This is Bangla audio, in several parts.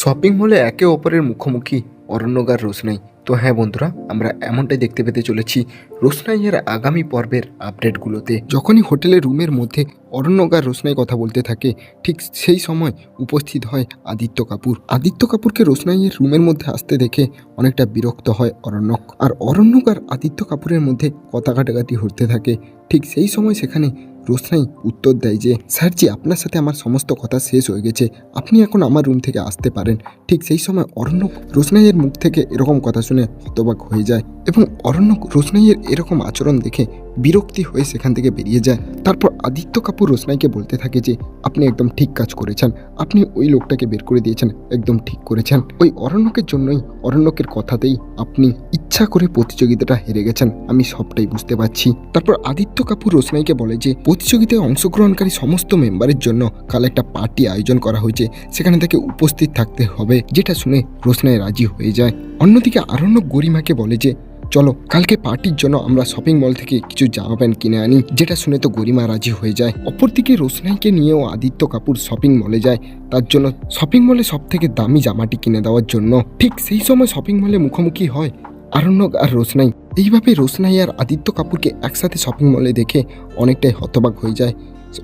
শপিং মলে একে অপরের মুখোমুখি, অরণ্যগার রোশনাই। তো হ্যাঁ বন্ধুরা, আমরা এমনটাই দেখতে পেতে চলেছি রোশনাইয়ের আগামী পর্বের আপডেটগুলোতে। যখনই হোটেলের রুমের মধ্যে অরণ্যগার রোশনাই কথা বলতে থাকে, ঠিক সেই সময় উপস্থিত হয় আদিত্য কাপুর। আদিত্য কাপুরকে রোশনাইয়ের রুমের মধ্যে আসতে দেখে অনেকটা বিরক্ত হয় অরণ্যক। আর অরণ্যক আর আদিত্য কাপুরের মধ্যে কথা কাটাকাটি হতে থাকে, ঠিক সেই সময় সেখানে রোশনাই উত্তর দেয় যে স্যারজি আপনার সাথে আমার সমস্ত কথা শেষ হয়ে গেছে। আপনি এখন আমার রুম থেকে আসতে পারেন। ঠিক সেই সময় অরণ্যক রোশনাইয়ের মুখ থেকে এরকম কথা শুনে হতবাক হয়ে যায় এবং অরণ্যক রোশনাইয়ের এরকম আচরণ দেখে বিরক্তি হয়ে সেখান থেকে বেরিয়ে যায়। তারপর আদিত্য কাপুর রোশনাইকে বলতে থাকে যে, আপনি একদম ঠিক কাজ করেছেন। আপনি ওই লোকটাকে বের করে দিয়েছেন, একদম ঠিক করেছেন। ওই অরণ্যকের জন্যই, অরণ্যকের কথাতেই আপনি ইচ্ছা করে প্রতিযোগিতাটা হেরে গেছেন। আমি সবটাই বুঝতে পারছি। তারপর আদিত্য কাপুর রোশনাইকে বলে যে, প্রতিযোগিতায় অংশগ্রহণকারী সমস্ত মেম্বারের জন্য কাল একটা পার্টি আয়োজন করা হয়েছে। সেখানে তাকে উপস্থিত থাকতে হবে। যেটা শুনে রোশনাই রাজি হয়ে যায়। অন্যদিকে আরণ্যক গরিমাকে বলে যে চলো, কালকে পার্টির জন্য আমরা শপিং মল থেকে কিছু জামা প্যান্ট কিনে আনি, যেটা শুনে তো গরিমা রাজি হয়ে যায়। অপরদিকে রোশনাইকে নিয়েও আদিত্য কাপুর শপিং মলে যায়। তার জন্য শপিং মলে সব থেকে দামি জামাটি কিনে দেওয়ার জন্য। ঠিক সেই সময় শপিং মলে মুখোমুখি হয় আরণ্যক আর রোশনাই। এইভাবে রোশনাই আর আদিত্য কাপুরকে একসাথে শপিং মলে দেখে অনেকটাই হতবাক হয়ে যায়।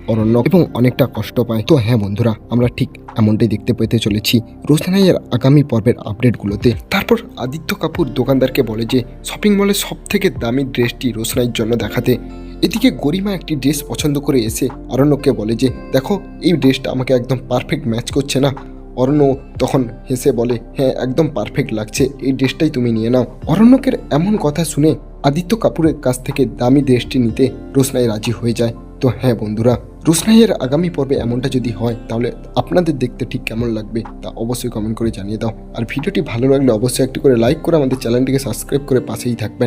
অরণ্য এবং অনেকটা কষ্ট পায়। তো হ্যাঁ বন্ধুরা, আমরা ঠিক এমনটাই দেখতে পেতে চলেছি রোশনাইয়ের আগামী পর্বের আপডেটগুলোতে। তারপর আদিত্য কাপুর দোকানদারকে বলে যে, শপিং মলে সব থেকে দামি ড্রেসটি রোশনাইয়ের জন্য দেখাতে। এদিকে গরিমা একটি ড্রেস পছন্দ করে এসে অরণ্যকে বলে যে, দেখো, এই ড্রেসটা আমাকে একদম পারফেক্ট ম্যাচ করছে না। অরণ্য তখন হেসে বলে হ্যাঁ একদম পারফেক্ট লাগছে। এই ড্রেসটাই তুমি নিয়ে নাও। অরণ্যকের এমন কথা শুনে আদিত্য কাপুরের কাছ থেকে দামি ড্রেসটি নিতে রোশনাই রাজি হয়ে যায়। তো হ্যাঁ বন্ধুরা রুসনাইয়ের আগামী পর্বে এমনটা যদি হয়, তাহলে আপনাদের দেখতে ঠিক কেমন লাগবে তা অবশ্যই কমেন্ট করে জানিয়ে দাও। আর ভিডিওটি ভালো লাগলে অবশ্যই একটি করে লাইক করে আমাদের চ্যানেলটিকে সাবস্ক্রাইব করে পাশেই থাকবেন।